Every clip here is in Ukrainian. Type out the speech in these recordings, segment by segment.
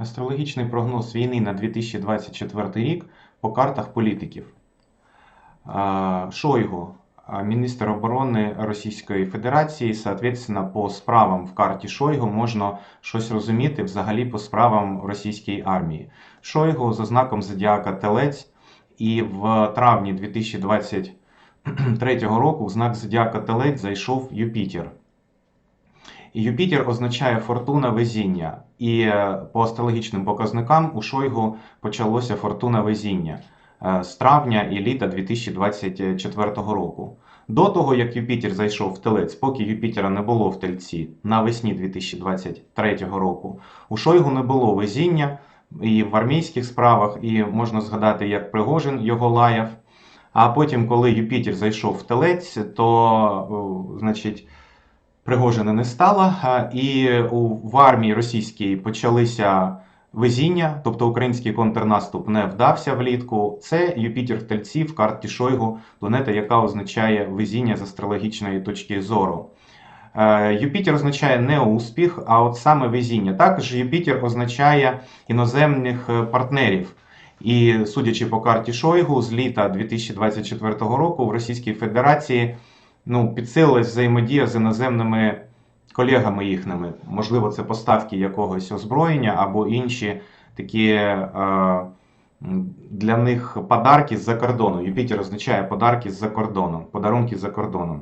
Астрологічний прогноз війни на 2024 рік по картах політиків. Шойгу, міністр оборони Російської Федерації, соответственно, по справам в карті Шойгу можна щось розуміти взагалі по справам російської армії. Шойгу за знаком зодіака Телець, і в травні 2023 року в знак зодіака Телець зайшов Юпітер. Юпітер означає фортуна везіння. І е, по астрологічним показникам у Шойгу почалося фортуна везіння е, з травня і літа 2024 року. До того, як Юпітер зайшов в телець, поки Юпітера не було в тельці навесні 2023 року, у Шойгу не було везіння і в армійських справах, і можна згадати, як Пригожин його лаяв. А потім, коли Юпітер зайшов в телець, то, значить, Пригожина не стало, і в армії російській почалися везіння, тобто український контрнаступ не вдався влітку. Це Юпітер в тельці в карті Шойгу, планета, яка означає везіння з астрологічної точки зору. Е, Юпітер означає не успіх, а от саме везіння. Також Юпітер означає іноземних е, партнерів. І судячи по карті Шойгу, з літа 2024 року в Російській Федерації ну, підсилилась взаємодія з іноземними колегами їхніми. Можливо, це поставки якогось озброєння або інші такі е, для них подарки з-за кордону. Юпітер означає подарки з-за кордоном, подарунки з-за кордоном.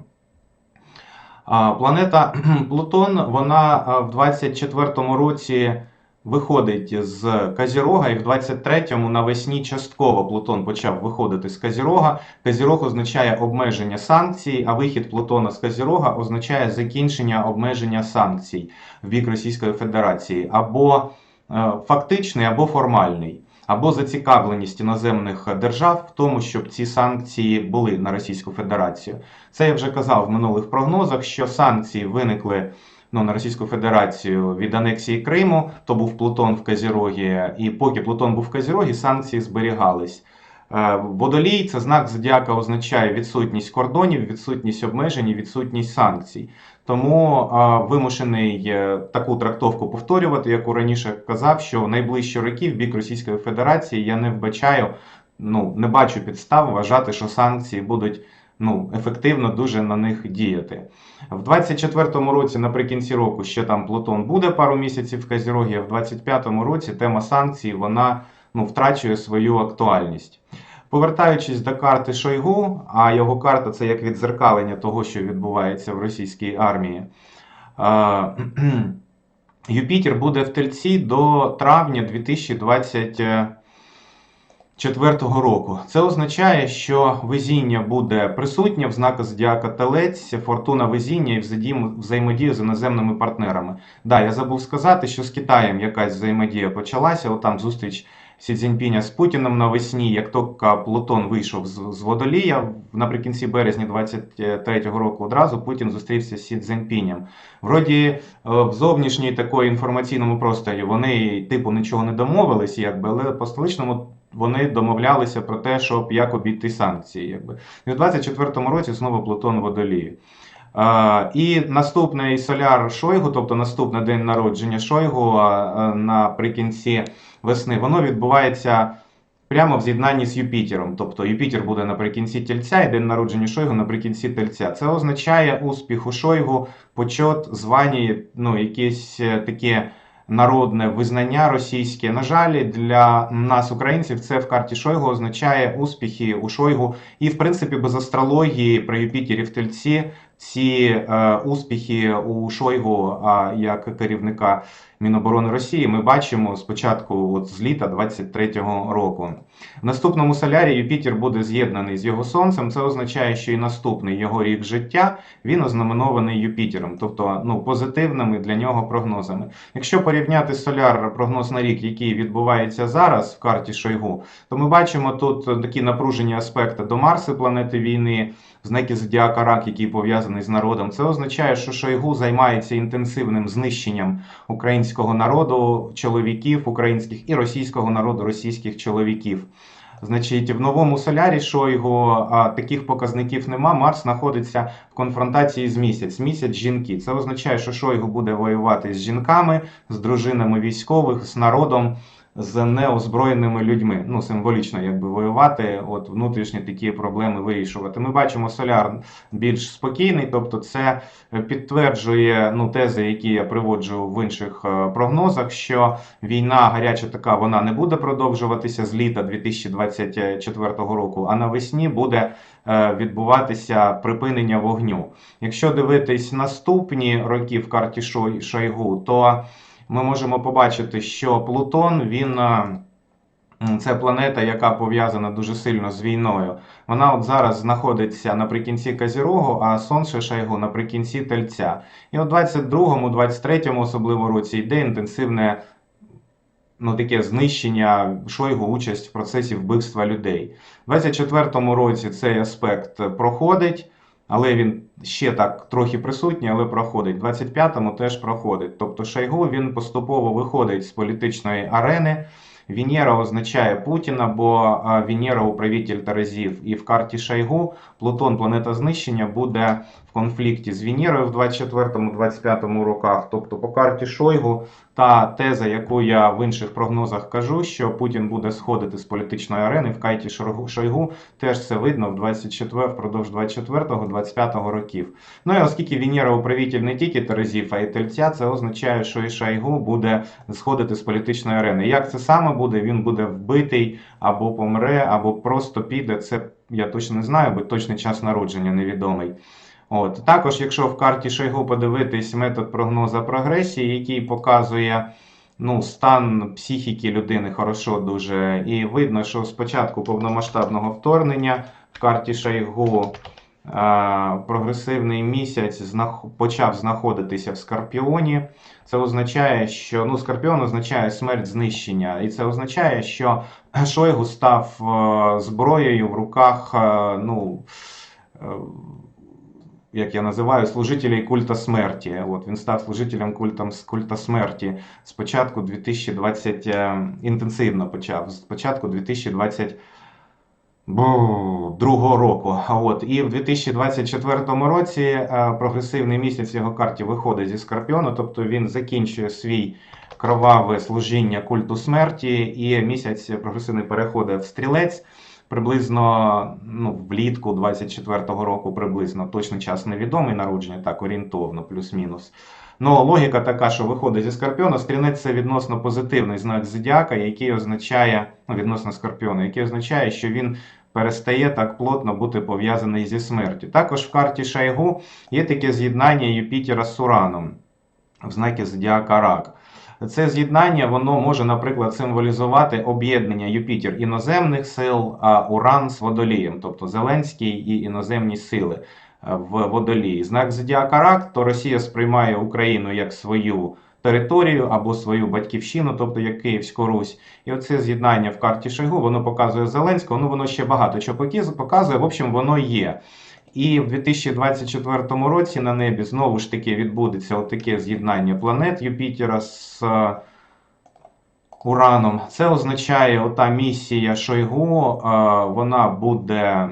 Планета Плутон, вона а, в 24-му році виходить з Казірога, і в 23-му навесні частково Плутон почав виходити з Казірога. Казірог означає обмеження санкцій, а вихід Плутона з Казірога означає закінчення обмеження санкцій в бік Російської Федерації або е, фактичний, або формальний. Або зацікавленість іноземних держав в тому, щоб ці санкції були на Російську Федерацію. Це я вже казав в минулих прогнозах, що санкції виникли ну, на Російську Федерацію від анексії Криму, то був Плутон в Казірогі, і поки Плутон був в Казірогі, санкції зберігались. Е, Водолій це знак зодіака означає відсутність кордонів, відсутність обмежень, відсутність санкцій. Тому е, вимушений е, таку трактовку повторювати, яку раніше казав, що в найближчі роки в бік Російської Федерації я не вбачаю, ну не бачу підстав вважати, що санкції будуть ну, ефективно дуже на них діяти. В 24-му році, наприкінці року, ще там Плутон буде пару місяців в Казірогі, а в 25-му році тема санкцій вона ну, втрачує свою актуальність. Повертаючись до карти Шойгу, а його карта це як відзеркалення того, що відбувається в російській армії. Юпітер буде в тельці до травня 2024 року. Це означає, що везіння буде присутнє в знаку зодіака Телець, фортуна везіння і взаєм- взаємодія з іноземними партнерами. Да, я забув сказати, що з Китаєм якась взаємодія почалася. Отам зустріч Сі Цзіньпіня з Путіним навесні, як тільки Плутон вийшов з, з водолія наприкінці березня 23-го року, одразу Путін зустрівся з Сі Цзіньпінем. Вроді е, в зовнішній такої інформаційному просторі вони типу нічого не домовились, якби, але по столичному вони домовлялися про те, щоб як обійти санкції. Якби. І в 24-му році знову Плутон в водолії. Е, І наступний соляр Шойгу, тобто наступний день народження Шойгу е, наприкінці весни, воно відбувається прямо в з'єднанні з Юпітером. Тобто Юпітер буде наприкінці тельця, і день народження Шойгу наприкінці тельця. Це означає успіх у Шойгу, почот, звання, ну, якесь е, таке народне визнання російське. На жаль, для нас, українців, це в карті Шойгу означає успіхи у Шойгу. І, в принципі, без астрології при Юпітері в тельці ці е, успіхи у Шойгу а, як керівника Міноборони Росії ми бачимо спочатку от з літа 23-го року. В наступному солярі Юпітер буде з'єднаний з його сонцем. Це означає, що і наступний його рік життя він ознаменований Юпітером, тобто ну, позитивними для нього прогнозами. Якщо порівняти соляр прогноз на рік, який відбувається зараз в карті Шойгу, то ми бачимо тут такі напружені аспекти до Марси, планети війни, знаки зодіака Рак, який пов'язаний з народом. Це означає, що Шойгу займається інтенсивним знищенням українського народу, чоловіків українських і російського народу, російських чоловіків. Значить, в новому солярі Шойгу а, таких показників нема. Марс знаходиться конфронтації з місяць. Місяць жінки. Це означає, що Шойгу буде воювати з жінками, з дружинами військових, з народом, з неозброєними людьми. Ну, символічно, якби воювати, от внутрішні такі проблеми вирішувати. Ми бачимо соляр більш спокійний, тобто це підтверджує ну, тези, які я приводжу в інших е, прогнозах, що війна гаряча така вона не буде продовжуватися з літа 2024 року, а навесні буде е, відбуватися припинення вогню. Якщо дивитись наступні роки в карті Шойгу, то ми можемо побачити, що Плутон він. е, Це планета, яка пов'язана дуже сильно з війною. Вона от зараз знаходиться наприкінці Казірогу, а Сонце Шайгу наприкінці Тельця. І от 22-му, 23-му особливо році йде інтенсивне ну, таке знищення Шойгу, участь в процесі вбивства людей. У 24-му році цей аспект проходить, але він ще так трохи присутній, але проходить. В 25-му теж проходить. Тобто Шойгу він поступово виходить з політичної арени. Венера означає Путіна, бо Венера управитель Терезів. І в карті Шойгу Плутон, планета знищення, буде в конфлікті з Венерою в 24-25 роках. Тобто по карті Шойгу та теза, яку я в інших прогнозах кажу, що Путін буде сходити з політичної арени в кайті Шойгу- теж це видно в 24 впродовж 24-25 років. Ну і оскільки Венера управитель не тільки Терезів, а й Тельця, це означає, що і Шойгу буде сходити з політичної арени. Як це саме буде? Він буде вбитий або помре, або просто піде. Це я точно не знаю, бо точний час народження невідомий. От також, якщо в карті Шойгу подивитись метод прогноза прогресії, який показує ну, стан психіки людини хорошо дуже, і видно, що спочатку повномасштабного вторгнення в карті Шойгу а, прогресивний місяць почав знаходитися в Скорпіоні. Це означає, що ну, Скорпіон означає смерть знищення, і це означає, що Шойгу став е, зброєю в руках, е, ну. Як я називаю, служителей культа смерті. От він став служителем культом культа смерті з початку 2020 е, інтенсивно почав з початку 2020 другого року. От і в 2024 році е, прогресивний місяць його карті виходить зі Скорпіону, тобто він закінчує свій кроваве служіння культу смерті, і місяць прогресивний переходить в стрілець. Приблизно ну, влітку 24-го року, приблизно точний час невідомий народження, так орієнтовно, плюс-мінус. Ну, логіка така, що виходить зі Скорпіона, стрілець це відносно позитивний знак зодіака, який означає, ну, відносно Скорпіона, який означає, що він перестає так плотно бути пов'язаний зі смертю. Також в карті Шайгу є таке з'єднання Юпітера з Ураном в знакі зодіака Рак. Це з'єднання воно може, наприклад, символізувати об'єднання Юпітер іноземних сил, а Уран з водолієм, тобто Зеленський і іноземні сили е, в водолії. Знак зодіака Рак, то Росія сприймає Україну як свою територію або свою батьківщину, тобто як Київську Русь. І оце з'єднання в карті Шойгу, воно показує Зеленського, ну воно ще багато чого показує. В общем, воно є. І в 2024 році на небі знову ж таки відбудеться таке з'єднання планет Юпітера з е, Ураном. Це означає, ота місія Шойгу, е, вона буде,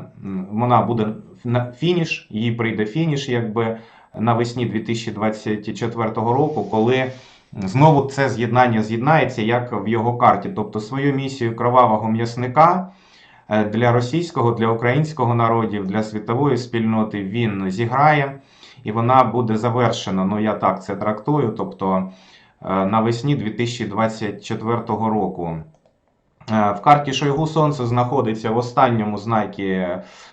вона буде на фініш, їй прийде фініш, якби навесні 2024 року, коли знову це з'єднання з'єднається, як в його карті. Тобто свою місію кровавого м'ясника для російського, для українського народів, для світової спільноти він зіграє, і вона буде завершена. Ну я так це трактую. Тобто е, навесні 2024 року. Е, В карті Шойгу Сонце знаходиться в останньому знакі,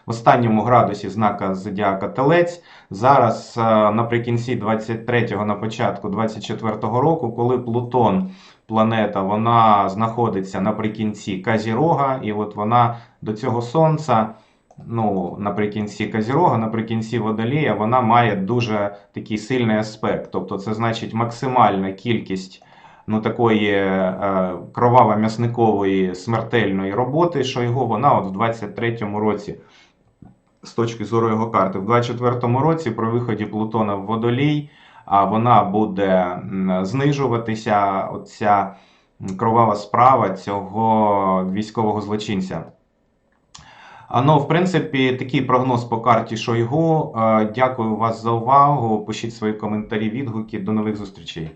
в останньому градусі знака Зодіака Телець. Зараз е, наприкінці 23-го, на початку 24-го року, коли Плутон, планета, вона знаходиться наприкінці Казірога, і от вона до цього сонця. Ну, наприкінці Казірога, наприкінці Водолія, вона має дуже такий сильний аспект. Тобто, це значить максимальна кількість ну, такої е, кроваво-м'ясникової смертельної роботи, що його вона от в 23-му році, з точки зору його карти, в 24-му році при виході Плутона в Водолій, вона буде знижуватися, оця кровава справа цього військового злочинця. Ну, в принципі, такий прогноз по карті Шойгу. Е, Дякую вас за увагу. Пишіть свої коментарі, відгуки. До нових зустрічей.